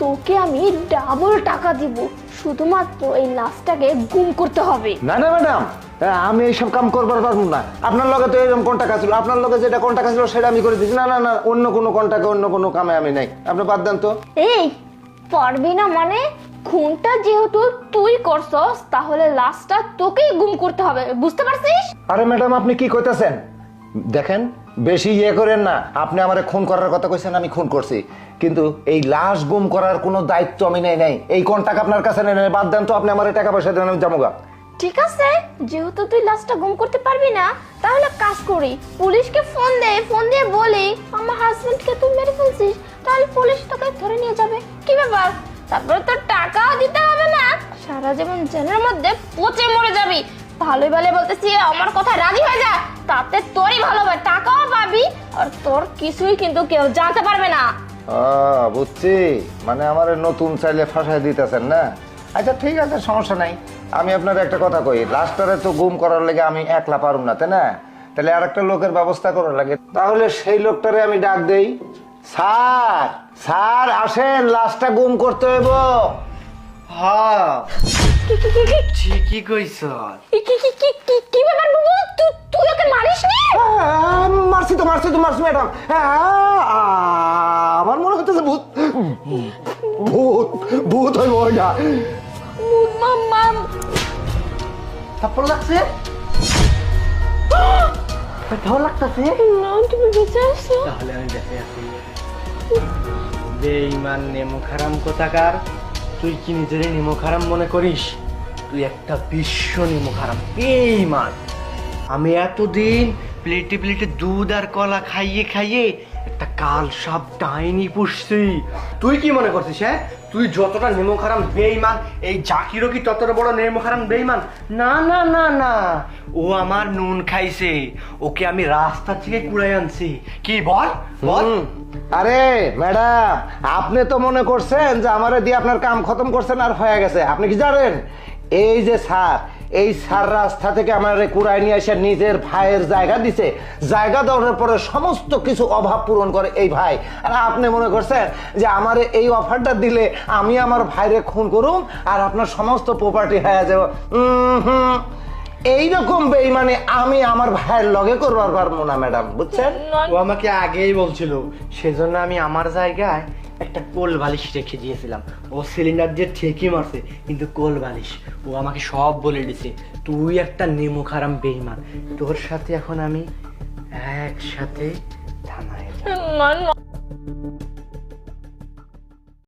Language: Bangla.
তোকে আমি ডাবল টাকা দিব। শুধুমাত্র এই লাশটাকে গুম করতে হবে। না না ম্যাডাম। আমি এইসব কাম করবার পারব না। আপনার লগে তো এরকম কন্টাক্ট ছিল? আপনার লগে যেটা কন্টাক্ট ছিল সেটা আমি করে দিচ্ছি না না না অন্য কোনো কন্টাক্টে অন্য কোনো কামে আমি নাই। আপনি বাদ দেন তো। এই পারবি না মানে? খুনটা যেহেতু তুই করছস তাহলে লাশটা তোকেই গুম করতে হবে। বুঝতে পারছিস? আরে ম্যাডাম আপনি কি কইতাছেন? দেখেন বেশি ইয়ে করেন না। আপনি আমারে খুন করার কথা কইছেন, আমি খুন করছি। কিন্তু এই লাশ গুম করার কোনো দায়িত্ব আমি নেই, নাই। এই কন্টাক্ট আপনার কাছে নেই, নাই। বাদ দেন তো, আপনি আমার টাকা পয়সা দেন, আমি যাব গা। ঠিক আছে, যেহেতু তুই লাশটা গুম করতে পারবি না, তাহলে কাজ করি, পুলিশকে ফোন দে, ফোন দিয়ে বলি, আমার হাজবেন্ডকে তুই মেরে ফেলছিস, তাহলে পুলিশ তোকে ধরে নিয়ে যাবে। কি ব্যাপার? তারপরে তোর টাকাও দিতে হবে না, সারা জীবন জেলের মধ্যে পচে মরে যাবি। ভালোই ভালো বলতেছি, আমার কথা রাজি হয়ে যা, তাতে তোরই ভালো হবে টাকাও পাবি, আর তোর কিছুই কিন্তু কেউ জানতে পারবে না। বুঝছি মানে আমার নতুন চাইলে ফাঁসাই দিতেছেন না? আচ্ছা ঠিক আছে, সমস্যা নাই। আমি আপনার একটা কথা কই, লাস্টারে তো গুম করার লেগে আমি একলা পারুম না, তাই না? তাহলে আর একটা লোকের ব্যবস্থা করার লাগে। তাহলে সেই লোকটারে আমি ডাক দেই। স্যার স্যার, আসেন, লাশটা গুম করতে হইব। হ্যাঁ। ঠিকই কইছ। কি কি কি কি কি কি ব্যাপার বুবু? তুই তুই ওকে মারিস নি? মারছি তো মারছি তো মারছি ম্যাডাম। আমার মনে হচ্ছে ভূত ভূত ভূত হইব ওইটা। মাম্মা থাপ্পড় লাগছে? ব্যথাও লাগতেছে। না তুমি বেঁচে আছো। তাহলে আমি দেখে আছি। বেঈমান নেমো খারাম কোথাকার? তুই কি নিজের নিমো খারাম মনে করিস? তুই একটা বিশ্ব নিমো খারাম। বেঈমান আমি এতদিন প্লেটে প্লেটে দুধ আর কলা খাইয়ে খাইয়ে কাল সব ডাইনি পুষছি। তুই কি মনে করছিস হ্যাঁ? তুই যতটা নেমো খারাম বেইমান এই জাকিরও কি ততটা বড় নেমো খারাম বেইমান না না না না। ও আমার নুন খাইছে। ওকে আমি রাস্তা থেকে কুড়াই আনছি। কি, বল? বল। আরে, ম্যাডাম, আপনি তো মনে করছেন যে আমারে দিয়ে আপনার কাম খতম করছেন আর হয়ে গেছে। আপনি কি জানেন? এই যে স্যার এই সার রাস্তা থেকে আমার কুড়াই নিয়ে এসে নিজের ভাইয়ের জায়গা দিছে। জায়গা দেওয়ার পরে সমস্ত কিছু অভাব পূরণ করে এই ভাই। আর আপনি মনে করছেন যে আমার এই অফারটা দিলে আমি আমার ভাইরে খুন করুম আর আপনার সমস্ত প্রপার্টি হয়ে যাব? হুম এইরকম বেইমানে আমি আমার ভাইয়ের লগে করবার পারব না, ম্যাডাম, বুঝছেন? ও আমাকে আগেই বলছিল, সেজন্য আমি আমার জায়গায় একটা কোল বালিশ রেখে দিয়েছিলাম। ও সিলিন্ডার দিয়ে ঠিকই মারছে, কিন্তু কোল বালিশ। ও আমাকে সব বলে দিছে, তুই একটা নেমু খারাম বেইমান। তোর সাথে এখন আমি একসাথে থানায় না।